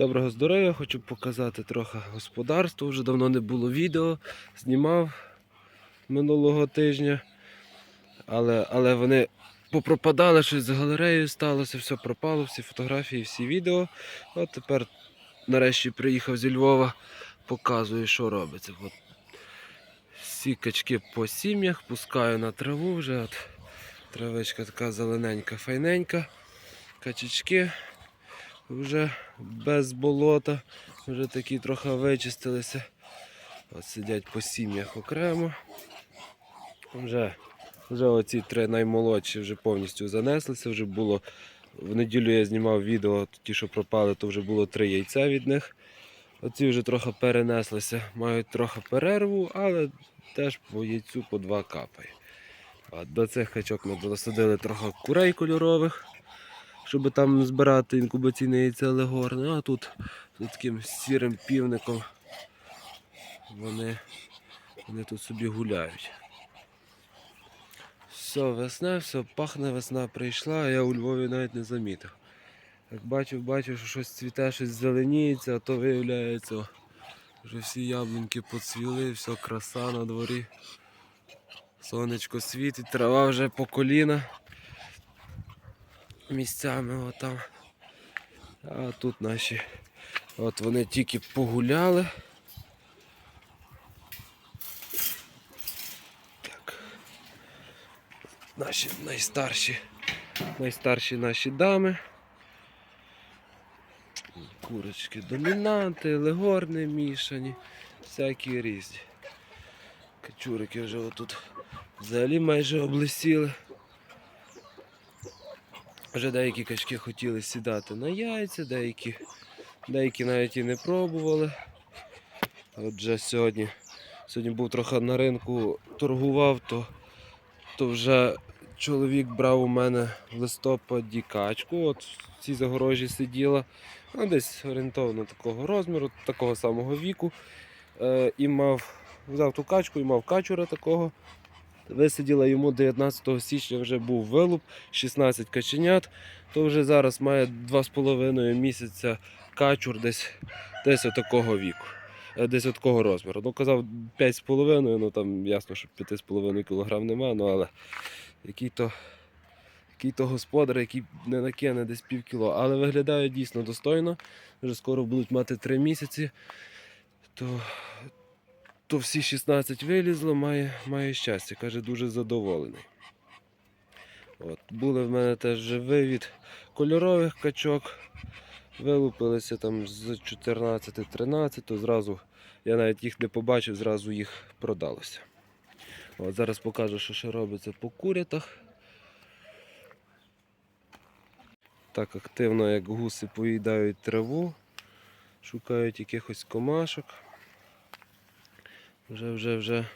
Доброго здоров'я, хочу показати трохи господарство. Вже давно не було відео. Знімав минулого тижня. Але, але вони попропадали, щось з галереєю сталося, все пропало, всі фотографії, всі відео. От тепер нарешті приїхав зі Львова, показую, що робиться. От. Всі качки по сім'ях, пускаю на траву вже. От. Травичка така зелененька, файненька. Качечки вже без болота, вже такі трохи вичистилися. От сидять по сім'ях окремо. Вже, вже оці три наймолодші вже повністю занеслися. Вже було в неділю я знімав відео, ті, що пропали, то вже було три яйця від них. Оці вже трохи перенеслися, мають трохи перерву, але теж по яйцю по два капає. До цих качок ми досадили трохи курей кольорових щоб там збирати інкубаційне яйце легорне, а тут, тут таким сірим півником вони, вони тут собі гуляють. Все, весна, все, пахне, весна прийшла, а я у Львові навіть не замітив. Як бачив, бачив, що щось цвіте, щось зеленіється, а то виявляється, вже всі яблуньки поцвіли, все краса на дворі. Сонечко світить, трава вже по коліна місцями отам. А тут наші. От вони тільки погуляли. Так. Наші найстарші, найстарші наші дами. Курочки домінанти, легорни мішані, всякі різні. Качурики вже отут взагалі майже облисіли. Вже деякі качки хотіли сідати на яйця, деякі, деякі навіть і не пробували. Отже, сьогодні, сьогодні був трохи на ринку, торгував, то, то вже чоловік брав у мене в листопаді качку. От в цій загорожі сиділа, ну, десь орієнтовно такого розміру, такого самого віку. Е, і мав, взяв ту качку і мав качура такого. Висиділа йому 19 січня вже був вилуп, 16 каченят. То вже зараз має 2,5 місяця качур десь, десь отакого віку, е, десь такого розміру. Ну, казав 5,5, ну там ясно, що 5,5 кг нема, ну але який то, який то господар, який не накине десь пів кіло. Але виглядає дійсно достойно. Вже скоро будуть мати 3 місяці. То, то всі 16 вилізло, має, має щастя, каже, дуже задоволений. От, були в мене теж вже вивід кольорових качок. Вилупилися там з 14-13, то зразу я навіть їх не побачив, зразу їх продалося. От, зараз покажу, що ще робиться по курятах. Так активно, як гуси поїдають траву, шукають якихось комашок. Вже, вже, вже,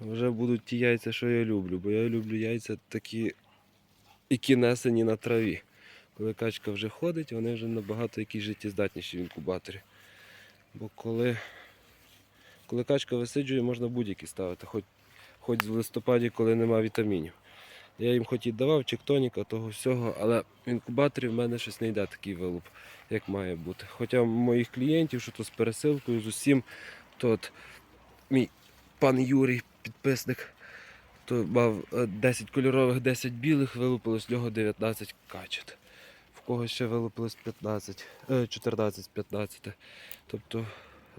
вже будуть ті яйця, що я люблю, бо я люблю яйця такі, які несені на траві. Коли качка вже ходить, вони вже набагато якісь життєздатніші в інкубаторі. Бо коли, коли качка висиджує, можна будь-які ставити, хоч, хоч в листопаді, коли нема вітамінів. Я їм хоч і давав чектоніка, того всього, але в інкубаторі в мене щось не йде такий вилуп, як має бути. Хоча моїх клієнтів, що то з пересилкою, з усім, то мій пан Юрій, підписник, то мав е, 10 кольорових, 10 білих, вилупилось з нього 19 качет. В когось ще вилупилось 15, е, 14-15. Тобто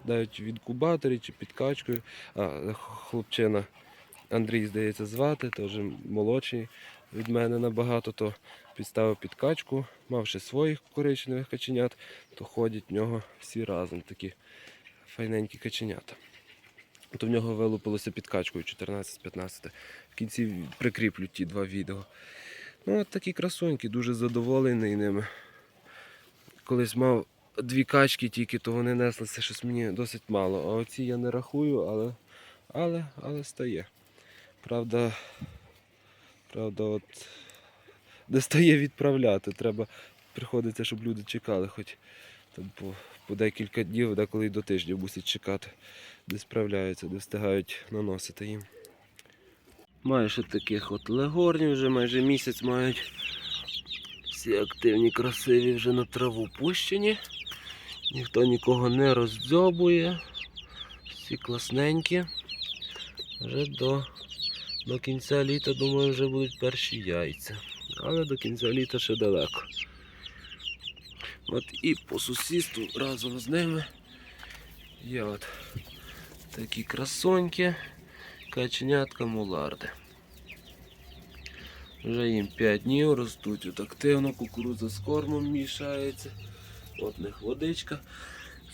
навіть в інкубаторі чи під качкою, а хлопчина Андрій, здається, звати, теж молодший від мене набагато, то підставив під качку, мав ще своїх коричневих каченят, то ходять в нього всі разом такі файненькі каченята. То в нього вилупилося під качкою 14-15. В кінці прикріплю ті два відео. Ну, от такі красуньки, дуже задоволений ними. Колись мав дві качки тільки, то вони неслися щось мені досить мало. А оці я не рахую, але, але, але стає. Правда, правда, от не стає відправляти. Треба, приходиться, щоб люди чекали, хоч там по, по декілька днів, деколи й до тижня мусять чекати, де справляються, де встигають наносити їм. Маю таких от легорнів, вже майже місяць мають Всі активні, красиві вже на траву пущені. Ніхто нікого не роздзьобує. Всі класненькі. Вже до, до кінця літа, думаю, вже будуть перші яйця. Але до кінця літа ще далеко. От і по сусідству разом з ними є от такі красоньки, каченятка муларди. Вже їм 5 днів ростуть от активно, кукурудза з кормом мішається. От них водичка.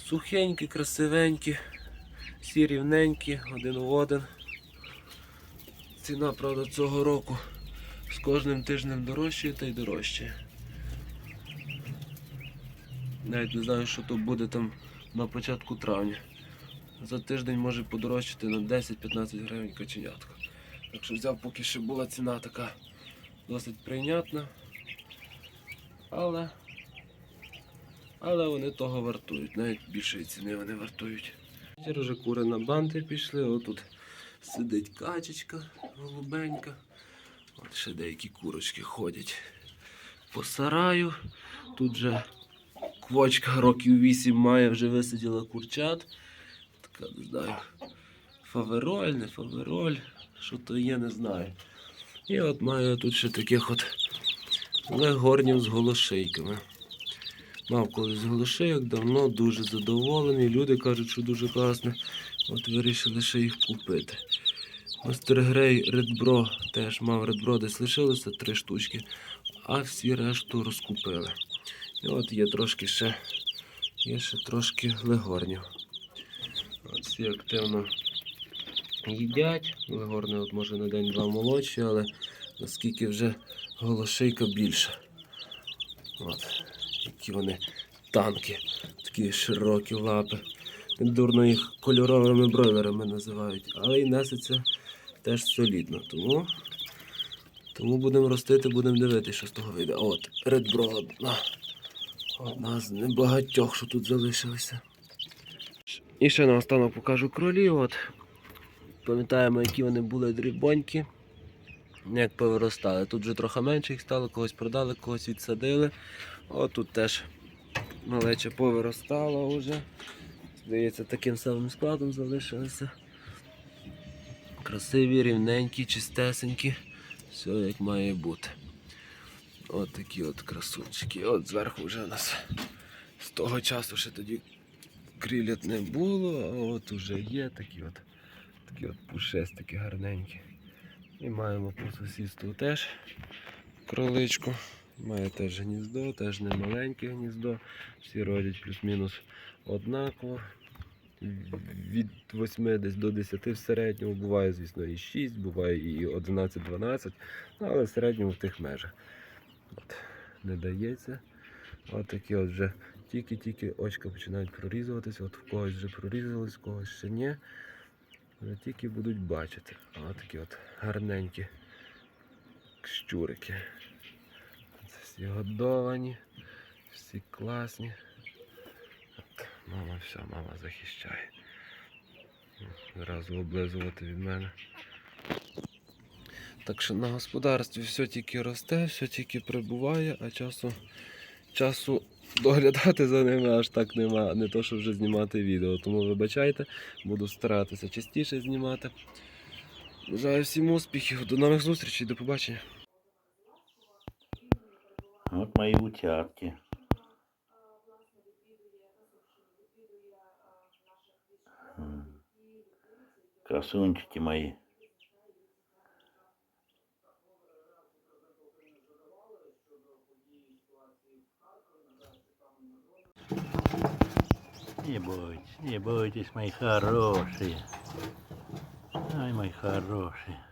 Сухенькі, красивенькі, всі рівненькі, один в один. Ціна, правда, цього року з кожним тижнем дорожчає та й дорожчає. Навіть не знаю, що то буде там на початку травня. За тиждень може подорожчати на 10-15 гривень каченятка. Так що взяв, поки ще була ціна така досить прийнятна. Але, але вони того вартують, навіть більшої ціни вони вартують. Тепер вже кури на банти пішли, отут сидить качечка голубенька. От ще деякі курочки ходять по сараю. Тут же квочка років 8 має, вже висиділа курчат. Така, не знаю, фавероль, не фавероль, що то є, не знаю. І от маю тут ще таких от легорнів з голошейками. Мав колись голошейок, давно дуже задоволений. Люди кажуть, що дуже класно. От вирішили ще їх купити. Мастер Грей Редбро теж мав Редбро, десь лишилося три штучки, а всі решту розкупили. От є трошки ще, є ще трошки легорнів. Всі активно їдять. Легорни от може на день-два молодші, але наскільки вже голошейка більша. От, які вони танки, такі широкі лапи. Дурно їх кольоровими бройлерами називають, але і несеться теж солідно. Тому, тому будемо ростити, будемо дивитися, що з того вийде. От, Bro одна. З небагатьох, що тут залишилися. І ще наостанок покажу кролів. От. Пам'ятаємо, які вони були дрібонькі. Як повиростали. Тут вже трохи менше їх стало, когось продали, когось відсадили. От тут теж малеча повиростала вже. Здається, таким самим складом залишилися. Красиві, рівненькі, чистесенькі. Все як має бути. От такі от красунчики. От зверху вже у нас з того часу ще тоді крилят не було, а от уже є такі от такі от пушестики гарненькі. І маємо по сусідству теж кроличку. Має теж гніздо, теж не маленьке гніздо. Всі родять плюс-мінус однаково. Від 8 десь до 10 в середньому. Буває, звісно, і 6, буває і 11-12, ну, але в середньому в тих межах. От, не дається. От такі от вже тільки-тільки очка починають прорізуватися. От в когось вже прорізались, в когось ще ні. Вже тільки будуть бачити. А такі от гарненькі щурики. Це всі годовані, всі класні. От, мама все, мама захищає. Зразу облизувати від мене. Так що на господарстві все тільки росте, все тільки прибуває, а часу, часу доглядати за ними аж так нема. Не то, що вже знімати відео. Тому вибачайте, буду старатися частіше знімати. Бажаю всім успіхів, до нових зустрічей, до побачення. Вот мои утятки. Красунчики мои. Не бойтесь, не бойтесь, мои хорошие. Ай, мои хорошие.